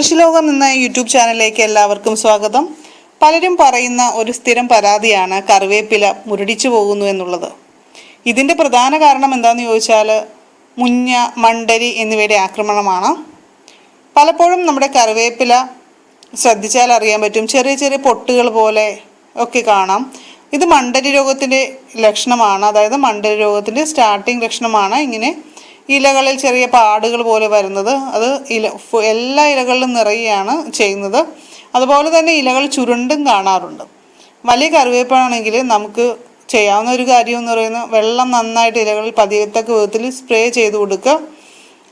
കൃഷിലോകം എന്ന യൂട്യൂബ് ചാനലിലേക്ക് എല്ലാവർക്കും സ്വാഗതം. പലരും പറയുന്ന ഒരു സ്ഥിരം പരാതിയാണ് കറിവേപ്പില മുരടിച്ചു പോകുന്നു എന്നുള്ളത്. ഇതിന്റെ പ്രധാന കാരണം എന്താണെന്ന് ചോദിച്ചാൽ മുഞ്ഞ മണ്ടരി എന്നിവയുടെ ആക്രമണമാണ്. പലപ്പോഴും നമ്മുടെ കറിവേപ്പില ശ്രദ്ധിച്ചാൽ അറിയാൻ പറ്റും. ചെറിയ ചെറിയ പൊട്ടുകൾ പോലെ ഒക്കെ കാണാം. ഇത് മണ്ടരി രോഗത്തിന്റെ ലക്ഷണമാണ്. അതായത് മണ്ടരി രോഗത്തിന്റെ സ്റ്റാർട്ടിംഗ് ലക്ഷണമാണ്. ഇങ്ങനെ ഇലകളിൽ ചെറിയ പാടുകൾ പോലെ വരുന്നത്. അത് ഇല എല്ലാ ഇലകളിലും നിറയുകയാണ് ചെയ്യുന്നത്. അതുപോലെ തന്നെ ഇലകൾ ചുരുണ്ടും കാണാറുണ്ട്. വലിയ കറിവേപ്പാണെങ്കിൽ നമുക്ക് ചെയ്യാവുന്ന ഒരു കാര്യം എന്ന് പറയുന്നത് വെള്ളം നന്നായിട്ട് ഇലകളിൽ പതിയത്തക്ക വിധത്തിൽ സ്പ്രേ ചെയ്ത് കൊടുക്കുക.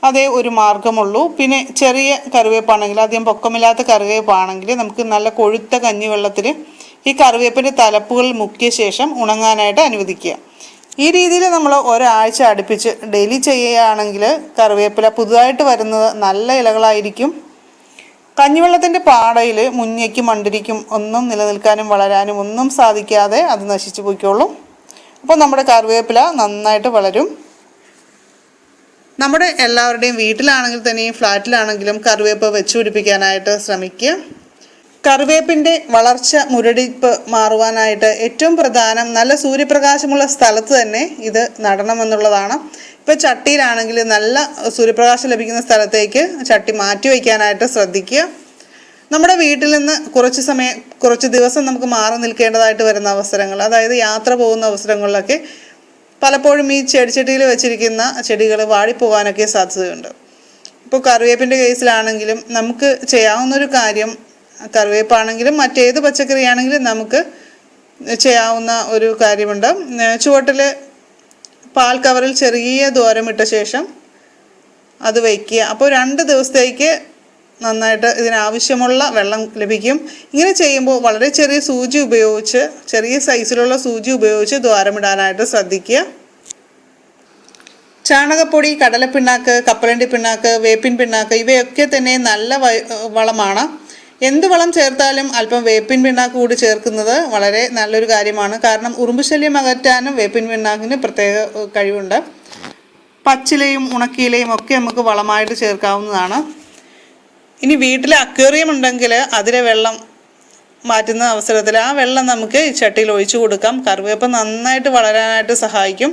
അതേ ഒരു മാർഗമുള്ളൂ പിന്നെ ചെറിയ കറിവേപ്പാണെങ്കിൽ അധികം പൊക്കമില്ലാത്ത കറിവേപ്പാണെങ്കിൽ നമുക്ക് നല്ല കൊഴുത്ത കഞ്ഞിവെള്ളത്തിൽ ഈ കറിവേപ്പിന്റെ തലപ്പുകൾ മുക്കിയ ശേഷം ഉണങ്ങാനായിട്ട് അനുവദിക്കുക. ഈ രീതിയിൽ നമ്മൾ ഒരാഴ്ച അടുപ്പിച്ച് ഡെയിലി ചെയ്യുകയാണെങ്കിൽ കറിവേപ്പില പുതുതായിട്ട് വരുന്നത് നല്ല ഇലകളായിരിക്കും. കഞ്ഞിവെള്ളത്തിന്റെ പാടയിൽ മുഞ്ഞയ്ക്കും മണ്ടിരിക്കും ഒന്നും നിലനിൽക്കാനും വളരാനും ഒന്നും സാധിക്കാതെ അത് നശിച്ചു പോയിക്കോളും. അപ്പോൾ നമ്മുടെ കറിവേപ്പില നന്നായിട്ട് വളരും. നമ്മുടെ എല്ലാവരുടെയും വീട്ടിലാണെങ്കിൽ തന്നെയും ഫ്ലാറ്റിലാണെങ്കിലും കറിവേപ്പ് വെച്ചുപിടിപ്പിക്കാനായിട്ട് ശ്രമിക്കുക. കറിവേപ്പിന്റെ വളർച്ച മുരടിപ്പ് മാറുവാനായിട്ട് ഏറ്റവും പ്രധാനം നല്ല സൂര്യപ്രകാശമുള്ള സ്ഥലത്ത് തന്നെ ഇത് നടണമെന്നുള്ളതാണ്. ഇപ്പോൾ ചട്ടിയിലാണെങ്കിൽ നല്ല സൂര്യപ്രകാശം ലഭിക്കുന്ന സ്ഥലത്തേക്ക് ചട്ടി മാറ്റി വയ്ക്കാനായിട്ട് ശ്രദ്ധിക്കുക. നമ്മുടെ വീട്ടിൽ നിന്ന് കുറച്ച് സമയം കുറച്ച് ദിവസം നമുക്ക് മാറി നിൽക്കേണ്ടതായിട്ട് വരുന്ന അവസരങ്ങൾ അതായത് യാത്ര പോകുന്ന അവസരങ്ങളിലൊക്കെ പലപ്പോഴും ഈ ചെടിച്ചട്ടിയിൽ വെച്ചിരിക്കുന്ന ചെടികൾ വാടിപ്പോകാനൊക്കെ സാധ്യതയുണ്ട്. ഇപ്പോൾ കറിവേപ്പിന്റെ കേസിലാണെങ്കിലും നമുക്ക് ചെയ്യാവുന്നൊരു കാര്യം കറിവേപ്പാണെങ്കിലും മറ്റേത് പച്ചക്കറി ആണെങ്കിലും നമുക്ക് ചെയ്യാവുന്ന ഒരു കാര്യമുണ്ട്. ചുവട്ടിൽ പാൽ കവറിൽ ചെറിയ ദൂരമിട്ട ശേഷം അത് വയ്ക്കുക. അപ്പോൾ രണ്ട് ദിവസത്തേക്ക് നന്നായിട്ട് ഇതിനാവശ്യമുള്ള വെള്ളം ലഭിക്കും. ഇങ്ങനെ ചെയ്യുമ്പോൾ വളരെ ചെറിയ സൂചി ഉപയോഗിച്ച് ചെറിയ സൈസിലുള്ള സൂചി ഉപയോഗിച്ച് ദ്വാരമിടാനായിട്ട് ശ്രദ്ധിക്കുക. ചാണകപ്പൊടി കടലപ്പിണ്ണാക്ക് കപ്പലണ്ടി പിണ്ണാക്ക് വേപ്പിൻ പിണ്ണാക്ക് ഇവയൊക്കെ തന്നെ നല്ല വളമാണ്. എന്ത് വളം ചേർത്താലും അല്പം വേപ്പിൻ പിണ്ണാക്ക് കൂടി ചേർക്കുന്നത് വളരെ നല്ലൊരു കാര്യമാണ്. കാരണം ഉറുമ്പ് ശല്യം അകറ്റാനും വേപ്പിൻ പിണ്ണാക്കിന് പ്രത്യേക കഴിവുണ്ട്. പച്ചിലയും ഉണക്കിയിലയും ഒക്കെ നമുക്ക് വളമായിട്ട് ചേർക്കാവുന്നതാണ്. ഇനി വീട്ടിൽ അക്വേറിയം ഉണ്ടെങ്കിൽ അതിലെ വെള്ളം മാറ്റുന്ന അവസരത്തിൽ ആ വെള്ളം നമുക്ക് ഈ ചട്ടിയിൽ ഒഴിച്ചു കൊടുക്കാം. കറിവേപ്പ് നന്നായിട്ട് വളരാനായിട്ട് സഹായിക്കും.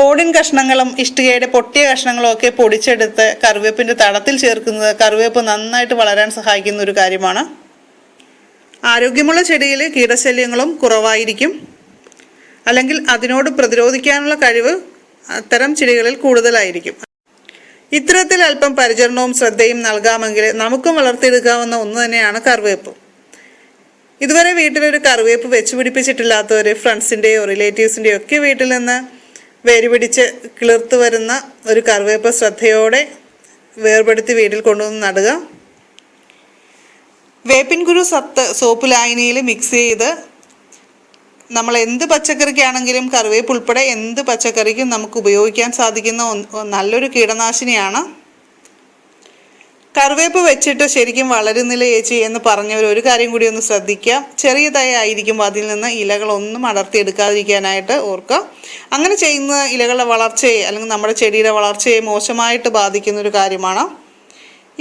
ഓടിൻ കഷ്ണങ്ങളും ഇഷ്ടികയുടെ പൊട്ടിയ കഷ്ണങ്ങളും ഒക്കെ പൊടിച്ചെടുത്ത് കറിവേപ്പിന്റെ തടത്തിൽ ചേർക്കുന്നത് കറിവേപ്പ് നന്നായിട്ട് വളരാൻ സഹായിക്കുന്ന ഒരു കാര്യമാണ്. ആരോഗ്യമുള്ള ചെടിയിൽ കീടശല്യങ്ങളും കുറവായിരിക്കും. അല്ലെങ്കിൽ അതിനോട് പ്രതിരോധിക്കാനുള്ള കഴിവ് അത്തരം ചെടികളിൽ കൂടുതലായിരിക്കും. ഇത്തരത്തിൽ അല്പം പരിചരണവും ശ്രദ്ധയും നൽകാമെങ്കിൽ നമുക്കും വളർത്തിയെടുക്കാവുന്ന ഒന്ന് തന്നെയാണ് കറിവേപ്പ്. ഇതുവരെ വീട്ടിലൊരു കറിവേപ്പ് വെച്ച് പിടിപ്പിച്ചിട്ടില്ലാത്തവർ ഫ്രണ്ട്സിന്റെയോ റിലേറ്റീവ്സിന്റെയോ ഒക്കെ വീട്ടിൽ നിന്ന് വേര് പിടിച്ച് കിളിർത്ത് വരുന്ന ഒരു കറിവേപ്പ് ശ്രദ്ധയോടെ വേർപെടുത്തി വീട്ടിൽ കൊണ്ടുവന്ന് നടുക. വേപ്പിൻകുരു സത്ത് സോപ്പ് ലായനിയിൽ മിക്സ് ചെയ്ത് നമ്മൾ എന്ത് പച്ചക്കറിക്കാണെങ്കിലും കറിവേപ്പ് ഉൾപ്പെടെ എന്ത് പച്ചക്കറിക്കും നമുക്ക് ഉപയോഗിക്കാൻ സാധിക്കുന്ന നല്ലൊരു കീടനാശിനിയാണ് കറിവേപ്പ് വെച്ചിട്ട് ശരിക്കും വളരുന്നില്ല ചേച്ചി എന്ന് പറഞ്ഞവർ ഒരു കാര്യം കൂടി ഒന്ന് ശ്രദ്ധിക്കുക. ചെറിയ തൈ ആയിരിക്കുമ്പോൾ അതിൽ നിന്ന് ഇലകളൊന്നും അടർത്തിയെടുക്കാതിരിക്കാനായിട്ട് ഓർക്കുക. അങ്ങനെ ചെയ്യുന്ന ഇലകളുടെ വളർച്ചയെ അല്ലെങ്കിൽ നമ്മുടെ ചെടിയുടെ വളർച്ചയെ മോശമായിട്ട് ബാധിക്കുന്ന ഒരു കാര്യമാണ്.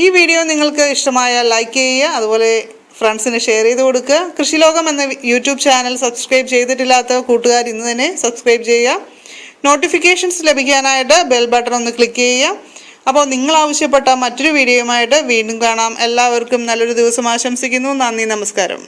ഈ വീഡിയോ നിങ്ങൾക്ക് ഇഷ്ടമായാൽ ലൈക്ക് ചെയ്യുക അതുപോലെ ഫ്രണ്ട്സിന് ഷെയർ ചെയ്ത് കൊടുക്കുക. കൃഷിലോകം എന്ന യൂട്യൂബ് ചാനൽ സബ്സ്ക്രൈബ് ചെയ്തിട്ടില്ലാത്ത കൂട്ടുകാർ ഇന്ന് തന്നെ സബ്സ്ക്രൈബ് ചെയ്യുക. നോട്ടിഫിക്കേഷൻസ് ലഭിക്കാനായിട്ട് ബെൽ ബട്ടൺ ഒന്ന് ക്ലിക്ക് ചെയ്യുക. അപ്പോൾ നിങ്ങൾ ആവശ്യപ്പെട്ട മറ്റൊരു വീഡിയോയുമായിട്ട് വീണ്ടും കാണാം. എല്ലാവർക്കും നല്ലൊരു ദിവസം ആശംസിക്കുന്നു. നന്ദി നമസ്കാരം.